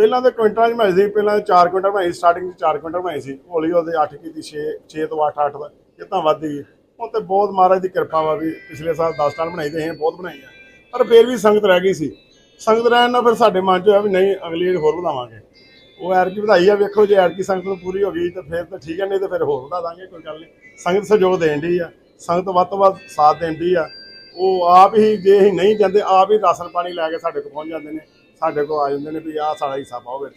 ਪਹਿਲਾਂ ਤੇ ਕੁਇੰਟਲਾਂ 'ਚ ਬਣਾਈ ਸੀ, ਪਹਿਲਾਂ 4 ਕੁਇੰਟਲ ਬਣਾਈ ਸਟਾਰਟਿੰਗ 'ਚ 4 ਕੁਇੰਟਲ ਬਣਾਈ ਸੀ। ਹੌਲੀ ਹੌਲੀ 8 ਕੀਤੀ 6 6 ਤੋਂ 8 8 ਦਾ ਇਹ ਤਾਂ ਵੱਧ ਗਈ। ਹੁਣ ਤੇ ਬਹੁਤ ਮਹਾਰਾਜ ਦੀ ਕਿਰਪਾ ਵਾ ਵੀ ਪਿਛਲੇ ਸਾਲ 10 ਟਨ ਬਣਾਈ ਤੇ ਅਸੀਂ ਬਹੁਤ ਬਣਾਈ ਆ। ਪਰ ਫਿਰ ਵੀ ਸੰਗਤ ਰਹਿ ਗਈ ਸੀ। ਸੰਗਤ ਰਹਿਣ ਨਾਲ ਫਿਰ ਸਾਡੇ ਮਨ 'ਚ ਹੋਇਆ ਵੀ ਨਹੀਂ, ਅਗਲੀ ਵਾਰ ਹੋਰ ਵਧਾਵਾਂਗੇ ਉਹ ਐਰਕੀ ਵਧਾਈ ਆ, ਵੇਖੋ ਜੇ ਐਰਕੀ ਸੰਗਤ ਨੂੰ ਪੂਰੀ ਹੋ ਗਈ ਤਾਂ ਫਿਰ ਤਾਂ ਠੀਕ ਹੈ ਨਹੀਂ ਤਾਂ ਫਿਰ ਹੋਰ ਵਧਾ ਦਾਂਗੇ, ਕੋਈ ਗੱਲ ਨਹੀਂ। ਸੰਗਤ ਸਹਿਯੋਗ ਦੇਣ ਦੀ ਆ। ਸੰਗਤ ਵੱਧ ਤੋਂ ਵੱਧ ਸਾਥ ਦੇਣ ਦੀ ਆ। ਉਹ ਆਪ ਹੀ ਜੇ ਹੀ ਨਹੀਂ ਜਾਂਦੇ, ਆਪ ਹੀ ਰਾਸ਼ਨ ਪਾਣੀ ਲੈ ਕੇ ਸਾਡੇ ਕੋਲ ਪਹੁੰਚ ਜਾਂਦੇ ਨੇ। ਸਾਡੇ ਕੋਲ ਆ ਜਾਂਦੇ ਨੇ ਵੀ ਆਹ ਸਾਡਾ ਹਿੱਸਾ ਪਾਓ ਵਿੱਚ।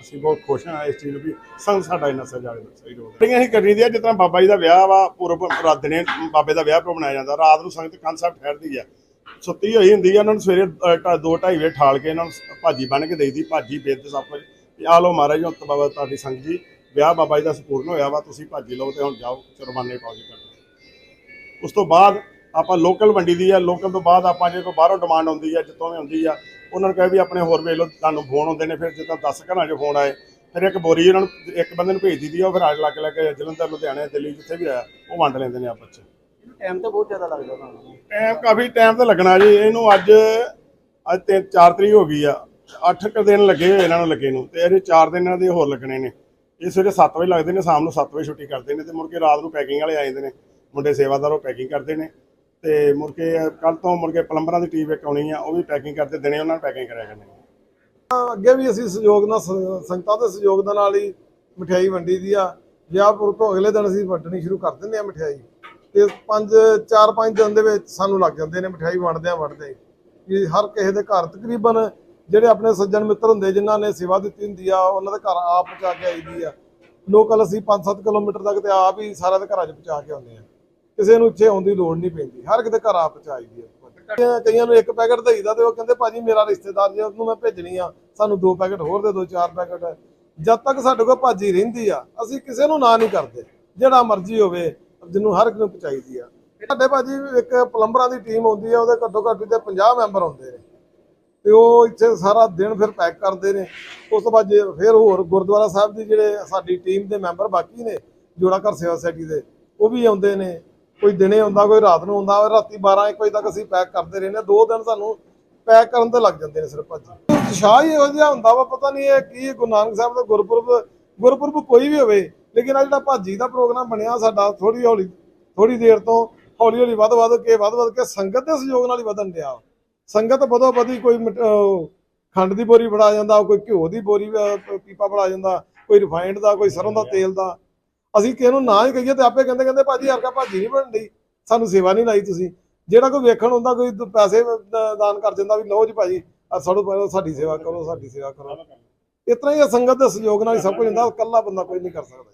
ਅਸੀਂ ਬਹੁਤ ਖੁਸ਼ ਹਾਂ ਇਸ ਚੀਜ਼ ਨੂੰ ਵੀ ਸੰਗਤ ਸਾਡਾ ਇੰਨਾ ਸਹਿਯੋਗ ਸਹਿਯੋਗ ਟਿੰਗਾਂ ਅਸੀਂ ਕਰੀ ਦੀ ਆ ਜਿਸ ਤਰ੍ਹਾਂ ਬਾਬਾ ਜੀ ਦਾ ਵਿਆਹ ਵਾ, ਪੂਰਬ ਰਾਤ ਦਿਨੇ ਬਾਬੇ ਦਾ ਵਿਆਹ ਪ੍ਰੋ ਬਣਾਇਆ ਜਾਂਦਾ। ਰਾਤ ਨੂੰ ਸੰਗਤ ਕੰਨ ਸਾਹਿਬ ਠਹਿਰਦੀ ਆ। ਸੁੱਤੀ ਹੋਈ ਹੁੰਦੀ ਆ, ਉਹਨਾਂ ਨੂੰ ਸਵੇਰੇ 2 2:30 ਵਜੇ ਠਾਲ ਕੇ ਇਹਨਾਂ ਨੂੰ ਭਾਜੀ ਬਣ ਕੇ ਦੇਈਦੀ, ਭਾਜੀ ਬੇਦ ਸਭ ਕੁਝ। ਵੀ ਆ ਲਓ ਮਹਾਰਾਜ, ਹੁਣ ਬਾਬਾ ਤੁਹਾਡੀ ਸੰਗਤ ਜੀ, ਵਿਆਹ ਬਾਬਾ ਜੀ ਦਾ ਸੰਪੂਰਨ ਹੋਇਆ ਵਾ, ਤੁਸੀਂ ਭਾਜੀ ਲਓ ਤੇ ਹੁਣ ਜਾਓ, ਚੁਰਮਾਨੇ ਪਾਓ ਜੀ ਉਸ ਤੋਂ ਬਾਅਦ ਆਪਾਂ ਲੋਕਲ ਵੰਡੀ ਦੀ ਆ ਲੋਕਲ ਤੋਂ ਬਾਅਦ ਆਪਾਂ ਜੇ ਕੋਈ ਬਾਹਰੋਂ ਡਿਮਾਂਡ ਆਉਂਦੀ ਆ ਜਿੱਥੋਂ ਵੀ ਆਉਂਦੀ ਆ ਉਹਨਾਂ ਨੂੰ ਕਹੇ ਵੀ ਆਪਣੇ ਹੋਰ ਵੇਖ ਲਓ ਤੁਹਾਨੂੰ ਫੋਨ ਆਉਂਦੇ ਨੇ ਫਿਰ ਜਿੱਦਾਂ 10 ਘਰਾਂ 'ਚ ਫੋਨ ਆਏ ਫਿਰ ਇੱਕ ਬੋਰੀ ਉਹਨਾਂ ਨੂੰ ਇੱਕ ਬੰਦੇ ਨੂੰ ਭੇਜ ਦਿੱਤੀ ਆ ਉਹ ਫਿਰ ਆ ਲੱਗ ਲੱਗ ਕੇ ਜਲੰਧਰ ਲੁਧਿਆਣੇ ਦਿੱਲੀ ਜਿੱਥੇ ਵੀ ਆਇਆ ਉਹ ਵੰਡ ਲੈਂਦੇ ਨੇ ਆਪਸ 'ਚ। ਟਾਈਮ ਤਾਂ ਬਹੁਤ ਜ਼ਿਆਦਾ ਲੱਗਦਾ ਤੁਹਾਨੂੰ। ਟਾਈਮ ਕਾਫੀ ਟਾਈਮ ਤੇ ਲੱਗਣਾ ਜੀ ਇਹਨੂੰ ਅੱਜ ਅੱਜ ਤੇ 4 ਤਰੀਕ ਹੋ ਗਈ ਆ 8 ਕੁ ਦਿਨ ਲੱਗੇ ਹੋਏ ਇਹਨਾਂ ਨੂੰ ਲੱਗੇ ਨੂੰ ਤੇ ਇਹਦੇ 4 ਦਿਨ ਇਹਨਾਂ ਦੇ ਹੋਰ ਲੱਗਣੇ ਨੇ। ਇਹ ਸਵੇਰੇ 7 ਵਜੇ ਲੱਗਦੇ ਨੇ ਸ਼ਾਮ ਨੂੰ 7 ਵਜੇ ਛੁੱਟੀ ਕਰਦੇ ਨੇ ਤੇ ਮੁੜ ਕੇ ਰਾਤ ਨੂੰ ਪੈਕਿੰਗ ਵਾਲੇ ਆ ਜਾਂਦੇ ਨੇ ਮੁੰਡੇ ਸੇਵਾਦਾਰ ਉਹ ਪੈਕਿੰਗ ਕਰਦੇ ਨੇ। ਤੇ ਮੁੜ ਕੇ ਕੱਲ ਤੋਂ ਮੁੜ ਕੇ ਪਲੰਬਰਾਂ ਦੀ ਟੀਮ ਇੱਕ ਆਉਣੀ ਆ, ਉਹ ਵੀ ਪੈਕਿੰਗ ਕਰਦੇ, ਦਿਨੇ ਉਹਨਾਂ ਨੂੰ ਪੈਕਿੰਗ ਕਰਿਆ ਕਰਨੀ। ਅੱਗੇ ਵੀ ਅਸੀਂ ਸਹਿਯੋਗ ਨਾਲ ਸੰਗਤਾਂ ਦੇ ਸਹਿਯੋਗ ਦੇ ਨਾਲ ਹੀ ਮਠਿਆਈ ਵੰਡੀ ਦੀ ਆ। ਵਿਆਹਪੁਰ ਤੋਂ ਅਗਲੇ ਦਿਨ ਅਸੀਂ ਵੰਡਣੀ ਸ਼ੁਰੂ ਕਰ ਦਿੰਦੇ ਆ ਮਠਿਆਈ। ਤੇ ਪੰਜ, ਚਾਰ ਪੰਜ ਦਿਨ ਦੇ ਵਿੱਚ ਸਾਨੂੰ ਲੱਗ ਜਾਂਦੇ ਨੇ ਮਠਿਆਈ ਵੰਡਦਿਆਂ ਵੰਡਦੇ। ਕਿ ਹਰ ਕਿਸੇ ਦੇ ਘਰ ਤਕਰੀਬਨ ਜਿਹੜੇ ਆਪਣੇ ਸੱਜਣ ਮਿੱਤਰ ਹੁੰਦੇ, ਜਿਨ੍ਹਾਂ ਨੇ ਸੇਵਾ ਦਿੱਤੀ ਹੁੰਦੀ ਆ, ਉਹਨਾਂ ਦੇ ਘਰ ਆਪ ਪਹੁੰਚਾ ਕੇ ਆਈਦੀ ਆ। ਲੋਕਲ ਅਸੀਂ 5-7 ਕਿਲੋਮੀਟਰ ਤੱਕ ਤੇ ਆਪ ਹੀ ਸਾਰਿਆਂ ਦੇ ਘਰਾਂ 'ਚ ਪਹੁੰਚਾ ਕੇ ਆਉਂਦੇ ਆ ਕਿਸੇ ਨੂੰ ਇੱਥੇ ਆਉਣ ਦੀ ਲੋੜ ਨਹੀਂ ਪੈਂਦੀ। ਹਰ ਕਿਤੇ ਘਰ ਆਪ ਪਹੁੰਚਾਈਦੀ ਆ। ਕਈਆਂ- ਨੂੰ ਇੱਕ ਪੈਕਟ ਦੇਈਦਾ ਤੇ ਉਹ ਕਹਿੰਦੇ, ਭਾਜੀ, ਮੇਰਾ ਰਿਸ਼ਤੇਦਾਰ ਜੇ ਉਹਨੂੰ ਮੈਂ ਭੇਜਣੀ ਆ, ਸਾਨੂੰ ਦੋ ਪੈਕਟ ਹੋਰ ਦੇ ਦੋ ਚਾਰ ਪੈਕਟ। ਜਦ ਤੱਕ ਸਾਡੇ ਕੋਲ ਭਾਜੀ ਰਹਿੰਦੀ ਆ, ਅਸੀਂ ਕਿਸੇ ਨੂੰ ਨਾ ਨਹੀਂ ਕਰਦੇ। ਜਿਹੜਾ ਮਰਜ਼ੀ ਹੋਵੇ, ਜਿਹਨੂੰ ਹਰ ਇੱਕ ਨੂੰ ਪਹੁੰਚਾਈਦੀ ਆ। ਸਾਡੇ ਭਾਜੀ ਇੱਕ ਪਲੰਬਰਾਂ ਦੀ ਟੀਮ ਆਉਂਦੀ ਆ, ਉਹਦੇ ਘੱਟੋ ਘੱਟ ਤੇ 50 ਮੈਂਬਰ ਹੁੰਦੇ ਨੇ। ਤੇ ਉਹ ਇੱਥੇ ਸਾਰਾ ਦਿਨ ਫਿਰ ਪੈਕ ਕਰਦੇ ਨੇ। ਉਸ ਤੋਂ ਬਾਅਦ ਜੇ ਫਿਰ ਹੋਰ ਗੁਰਦੁਆਰਾ ਸਾਹਿਬ ਦੀ ਜਿਹੜੇ ਸਾਡੀ ਟੀਮ ਦੇ ਮੈਂਬਰ ਬਾਕੀ ਨੇ, ਜੋੜਾ ਘਰ ਸੇਵਾ ਸੁਸਾਇਟੀ ਦੇ, ਉਹ ਵੀ ਆਉਂਦੇ ਨੇ। ਕੋਈ ਦਿਨੇ ਆਉਂਦਾ ਕੋਈ ਰਾਤ ਨੂੰ ਆਉਂਦਾ ਰਾਤੀ 12 1 ਵਜੇ ਤੱਕ ਅਸੀਂ ਪੈਕ ਕਰਦੇ ਰਹਿੰਦੇ ਹਾਂ। ਦੋ ਦਿਨ ਸਾਨੂੰ ਪੈਕ ਕਰਨ ਤੇ ਲੱਗ ਜਾਂਦੇ ਨੇ ਸਿਰਫ ਭਾਜੀ। ਉਤਸ਼ਾਹ ਹੀ ਇਹੋ ਜਿਹਾ ਹੁੰਦਾ ਵਾ, ਪਤਾ ਨਹੀਂ ਇਹ ਕੀ ਗੁਰੂ ਨਾਨਕ ਸਾਹਿਬ ਦਾ ਗੁਰਪੁਰਬ ਗੁਰਪੁਰਬ ਕੋਈ ਵੀ ਹੋਵੇ, ਲੇਕਿਨ ਆ ਜਿਹੜਾ ਭਾਜੀ ਦਾ ਪ੍ਰੋਗਰਾਮ ਬਣਿਆ ਸਾਡਾ ਥੋੜੀ ਹੌਲੀ ਥੋੜੀ ਦੇਰ ਤੋਂ ਹੌਲੀ ਹੌਲੀ ਵੱਧ ਵੱਧ ਕੇ, ਵੱਧ ਵੱਧ ਕੇ ਸੰਗਤ ਦੇ ਸਹਿਯੋਗ ਨਾਲ ਹੀ ਵਧਣ ਡਿਆ ਸੰਗਤ ਵਧੋ ਵਧੀ ਕੋਈ ਮਟ- ਖੰਡ ਦੀ ਬੋਰੀ ਫੜਾ ਜਾਂਦਾ, ਕੋਈ ਘਿਓ ਦੀ ਬੋਰੀ ਪੀਪਾ ਫੜਾ ਜਾਂਦਾ, ਕੋਈ ਰਿਫਾਈਨਡ ਦਾ, ਕੋਈ ਸਰੋਂ ਦਾ ਤੇਲ ਦਾ। ਅਸੀਂ ਕਿਸੇ ਨੂੰ ਨਾ ਹੀ ਕਹੀਏ ਤੇ ਆਪੇ ਕਹਿੰਦੇ ਕਹਿੰਦੇ ਭਾਜੀ ਹਰਕਾ ਭਾਜੀ ਨਹੀਂ ਬਣਦੀ ਸਾਨੂੰ ਸੇਵਾ ਨਹੀਂ ਲਾਈ ਤੁਸੀਂ। ਜਿਹੜਾ ਕੋਈ ਵੇਖਣ ਹੁੰਦਾ, ਕੋਈ ਪੈਸੇ ਦਾਨ ਕਰ ਦਿੰਦਾ ਵੀ ਲਓ ਜੀ ਭਾਜੀ ਆ ਸਾਡੋ ਪਹਿਲਾਂ ਸਾਡੀ ਸੇਵਾ ਕਰੋ, ਸਾਡੀ ਸੇਵਾ ਕਰੋ। ਇਸ ਤਰ੍ਹਾਂ ਹੀ ਇਹ ਸੰਗਤ ਦੇ ਸਹਿਯੋਗ ਨਾਲ ਹੀ ਸਭ ਕੁਝ ਹੁੰਦਾ, ਇਕੱਲਾ ਬੰਦਾ ਕੋਈ ਨਹੀਂ ਕਰ ਸਕਦਾ।